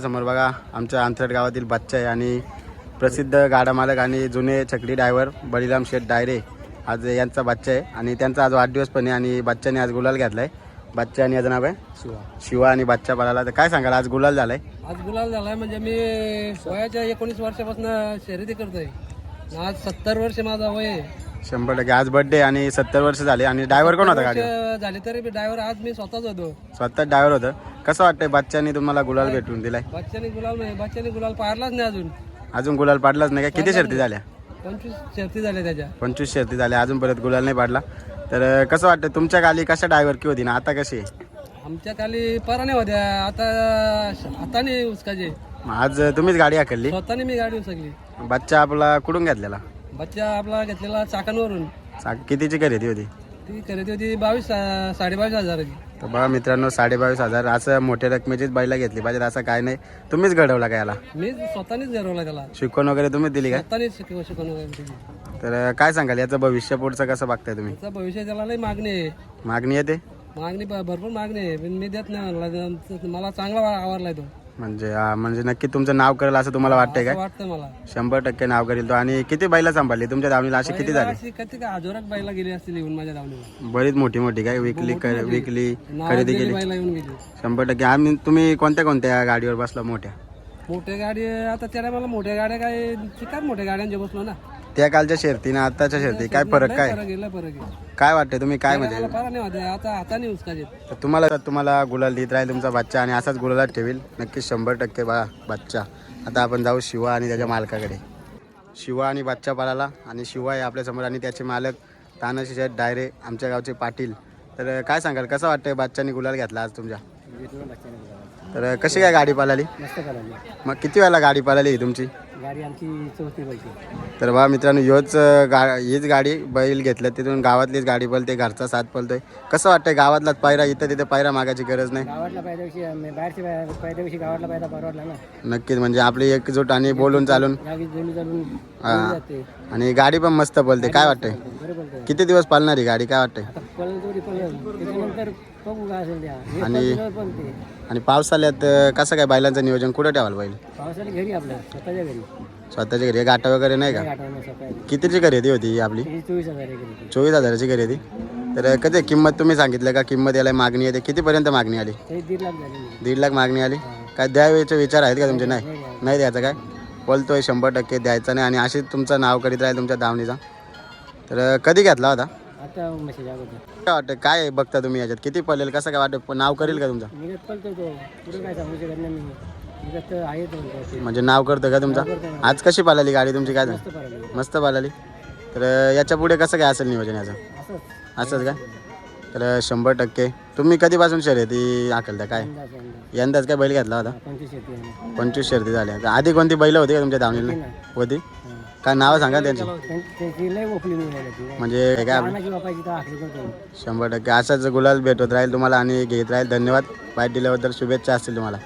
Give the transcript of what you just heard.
समोर बघा आमच्या अंतरट गावातील बच्चा आहे आणि प्रसिद्ध गाडा मालक आणि जुने छकडी ड्रायव्हर बळीराम शेठ डायरे आज यांचा बच्चा आहे आणि त्यांचा आज वाढदिवस पण आहे आणि बच्चाने आज गुलाल घेतलाय. बच्चा आणि याचं नाव आहे शिवा. शिवा आणि बच्चा पळाला. तर काय सांगाल आज गुलाल झालाय? आज गुलाल झालाय म्हणजे मी वयाच्या एकोणीस वर्षापासून शर्यती करतोय. आज सत्तर वर्ष माझा वय आहे. शंभर टक्के. आज बर्थडे आणि सत्तर वर्ष झाले. आणि ड्रायव्हर कोण होता गाडी झाले तरी ड्रायव्हर आज मी स्वतःच होतो. स्वतः ड्रायव्हर होतं. कसं वाटतंय? बच्चाने तुम्हाला गुलाल भेटून दिलाय? बच्चाने गुलाल नाही बच्चाने गुलाल पारलाच नाही अजून. अजून गुलाल पाडलाच नाही का? किती शर्ती झाल्या? पंचवीस शर्ती झाल्या त्याच्या. पंचवीस शर्ती झाल्या. अजून परत गुलाल नाही पाडला. तर कसं वाटतं तुमच्या गाली कशा ड्रायव्हर की होती ना? आता कशी आहे? आमच्या खाली पराने होत्या. आता हाताने उसकाचे मग आज तुम्हीच गाडी हाकलली? स्वतःने मी गाडी उसकली. बच्चा आपला कुठून घेतलेला? बच्चा आपला घेतलेला चाकांवरून. सा- कितीची खरेदी होती? ती खरेदी होती बावीस साडेबावीस हजाराची. तर बघा मित्रांनो साडेबावीस हजार. असं मोठ्या रकमेचीच बैला घेतली पाहिजे असं काय नाही. तुम्हीच घडवला का याला? मी स्वतःनेच घरवला त्याला. शिकवण वगैरे तुम्हीच दिली काय स्वतःनेच शिकव शिकवणं त्याचं तर अं, काय सांगाल? याचं भविष्य पुढचं कसं बघताय तुम्ही? भविष्य त्याला लई मागणी आहे. मागणी येते मागणी भ- भरपूर मागणी आहे. पण मी देत नाही मला चांगला वा- आवडलाय तो. म्हणजे हा, म्हणजे नक्की तुमचं नाव करेल असं तुम्हाला वाटतंय काय असं वाटतं मला. शंभर टक्के नाव करेल तो. आणि किती बैला सांभाळली? तुमच्या दावणीला अशी किती झाली? अशी किती का हजारात बाईला गेली असतील येऊन माझ्या धावणीला. बरीच मोठी मोठी काय? विकली विकली खरेदी केली. बाईला येऊन गेली. शंभर टक्के. आम्ही तुम्ही कोणत्या कोणत्या गाडीवर बसला मोठ्या? मोठ्या गाडी आता त्याला मला मोठ्या गाड्या काय चिकार मोठ्या गाड्यांचे बसलो ना. त्या कालच्या शर्ती ना आताच्या शर्ती. काय फरक काय? फरक आहे काय वाटतंय तुम्ही? काय म्हणजे? मला परा नाही होते आता हाताने उसकाचे तर तुम्हाला तुम्हाला गुलाल देत राहील तुमचा बच्चा आणि असाच गुलालात ठेवील. नक्कीच शंभर टक्के बा बच्चा. आता आपण जाऊ शिवा आणि त्याच्या मालकाकडे. शिवा आणि बच्चा पाळाला आणि शिवा आहे आपल्यासमोर आणि त्याचे मालक तानाशी शेठ डायरे आमच्या गावचे पाटील. तर काय सांगाल? कसं वाटतंय बच्चाने गुलाल घेतला आज तुमच्या? तर कशी काय गाडी मस्त करायला मग किती वेळेला गाडी पाळाली ही तुमची? गाडी आमची चौथी पाहिजे तर बा मित्रांनो ह्योच अं, गा हीच गाडी बैल घेतलं तिथून गावातलीच गाडी पळते घरचा साथ पळतोय. कसं वाटतंय गावातलाच पायरा इथं तिथे पायरा मागायची गरज नाही? गावातला पायद्याविषयी बाहेरच्या पायद्याविषयी गावातला पायदा परवडला ना. नक्कीच म्हणजे आपली एकजूट आणि बोलून चालून. गावी जमी चालून हा. जाते. आणि गाडी पण मस्त पळते काय वाटतंय? बरं बोलतोय किती दिवस पाळणार ही गाडी काय वाटतंय? आता पळेल तेवढी पळेल त्याच्यानंतर बघू काय असेल त्या. हे आणि- पण ते. आणि पावसाळ्यात अं, कसं काय बैलांचं नियोजन? कुठं ठेवाल बैल पावसाला घरी आपल्या स्वतःच्या घरी. स्वतःच्या घरी. गाठा वगैरे नाही का? स्वतः कितीची खरेदी होती ही आपली? ही चोवीस हजार आहे घरी चोवीस हजाराची खरेदी. तर कधी किंमत तुम्ही सांगितलं का? किंमत याला मागणी येते कितीपर्यंत मागणी आली? तरी दीड लाख झाली. दीड लाख मागणी आली? काय द्यावेचे विचार आहेत का तुमचे? नाही नाही. द्यायचं. काय? बोलतोय शंभर टक्के द्यायचं नाही. आणि अशीच तुमचं नाव करीत राहील तुमच्या दावणीचा. तर कधी घेतला होता? आता मेसेज अगोदर. काय वाटतं? काय बघता तुम्ही याच्यात? किती पळेल? कसं काय वाटतं? नाव करेल का तुमचं? निघत पळतो तो. पुढे काय सांगू शकत नाही मी. निघत तर आहे तो. म्हणतो ते. म्हणजे नाव करतं का तुमचा? आज कशी पाळाली गाडी तुमची? काय झालं? मस्त पळाली. मस्त पाळाली. तर याच्यापुढे कसं काय असेल नियोजन याचं? असंच. असंच काय तर शंभर टक्के. तुम्ही कधीपासून शर्यती आकलता काय? अंदाज अंदाज यंदाच काय बैल घेतला होता? पंचवीस येते पंचवीस शर्ती झाल्या. तर आधी कोणती बैल होती का तुमच्या दावणीला होती? काय नावं सांगा त्यांची. त्यां- त्याची लय ओपली मिळाली ती म्हणजे काय आपलं पानाची वापायची तर आखली करतो शंभर टक्के असाच गुलाल भेटत राहील तुम्हाला आणि घेत राहील. धन्यवाद. बाईट दिल्याबद्दल शुभेच्छा असतील तुम्हाला.